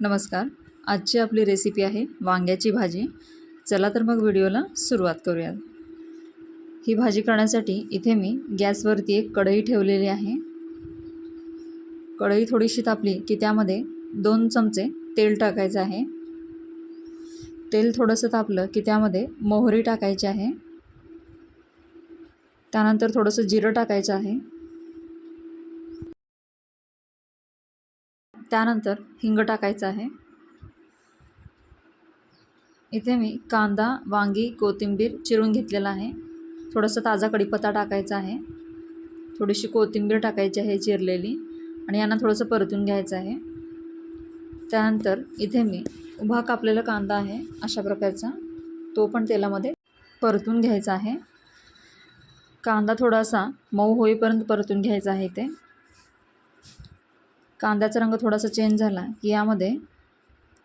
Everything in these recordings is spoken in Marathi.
नमस्कार. आजची आपली रेसिपी आहे वांग्याची भाजी. चला तर मग व्हिडिओला सुरुवात करूयात. ही भाजी करण्यासाठी इथे मी गॅसवरती एक कढई ठेवलेली आहे. कढई थोडीशी तापली की त्यामध्ये दोन चमचे तेल टाकायचं आहे. तेल थोडंसं तापलं की त्यामध्ये मोहरी टाकायची आहे. त्यानंतर थोडंसं जिरं टाकायचं आहे. त्यानंतर हिंग टाकायचं आहे. इथे मी कांदा वांगी कोथिंबीर चिरून घेतलेला आहे. थोडंसं ताजा कढीपत्ता टाकायचा आहे. थोडीशी कोथिंबीर टाकायची आहे चिरलेली आणि यांना थोडंसं परतून घ्यायचं आहे. त्यानंतर इथे मी उभा कापलेला कांदा आहे अशा प्रकारचा. तो पण तेलामध्ये परतून घ्यायचा आहे. कांदा थोडासा मऊ होईपर्यंत परतून घ्यायचा आहे इथे. कांद्याचा रंग थोडासा चेंज झाला की यामध्ये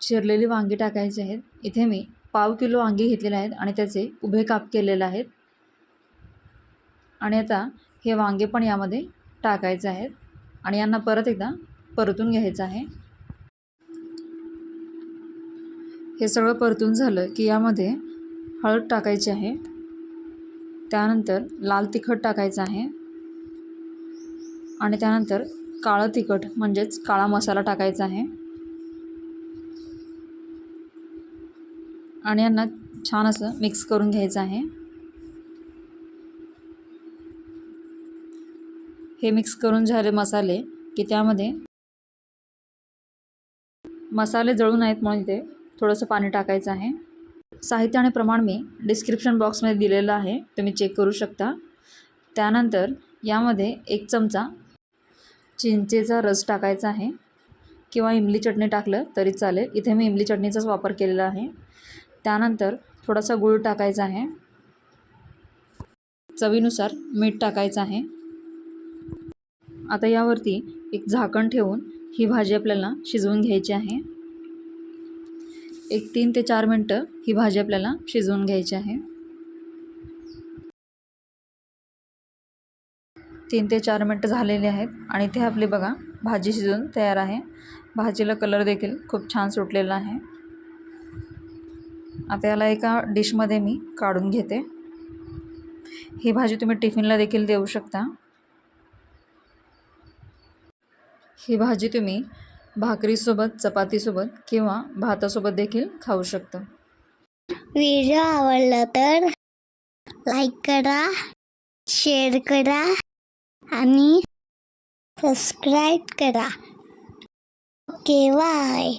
चिरलेली वांगी टाकायची आहेत. इथे मी पाव किलो वांगी घेतलेले आहेत आणि त्याचे उभे काप केलेले आहेत. आणि आता हे वांगे पण यामध्ये टाकायचे आहेत आणि यांना परत एकदा परतून घ्यायचं आहे. हे सगळं परतून झालं की यामध्ये हळद टाकायची आहे. त्यानंतर लाल तिखट टाकायचं आहे. आणि त्यानंतर काळं तिखट म्हणजेच काळा मसाला टाकायचा आहे. आणि यांना छान असं मिक्स करून घ्यायचं आहे. हे मिक्स करून झाले मसाले की त्यामध्ये मसाले जळून आहेत म्हणून इथे थोडंसं पाणी टाकायचं आहे. साहित्य आणि प्रमाण मी डिस्क्रिप्शन बॉक्समध्ये दिलेलं आहे तुम्ही चेक करू शकता. त्यानंतर यामध्ये एक चमचा चिंचेचा रस टाकायचा आहे. किंवा इमली चटणी टाकलं तरी चालेल. इथे मी इमली चटणीचाच वापर केलेला आहे. त्यानंतर थोडासा गूळ टाकायचा आहे. चवीनुसार मीठ टाकायचं आहे. आता यावरती एक झाकण ठेवून ही भाजी आपल्याला शिजवून घ्यायची आहे. एक तीन ते चार मिनटं ही भाजी आपल्याला शिजवून घ्यायची आहे. तीन ते चार मिनटं झालेले आहेत आणि इथे आपली बघा भाजी शिजून तयार आहे. भाजीला कलर देखील खूप छान सुटलेला आहे. आता याला एका डिशमध्ये मी काढून घेते. ही भाजी तुम्ही टिफिनला देखील देऊ शकता. ही भाजी तुम्ही भाकरीसोबत चपातीसोबत किंवा भातासोबत देखील खाऊ शकता. व्हिडिओ आवडला तर लाईक करा शेअर करा. आणि सबस्क्राईब करा. Okay bye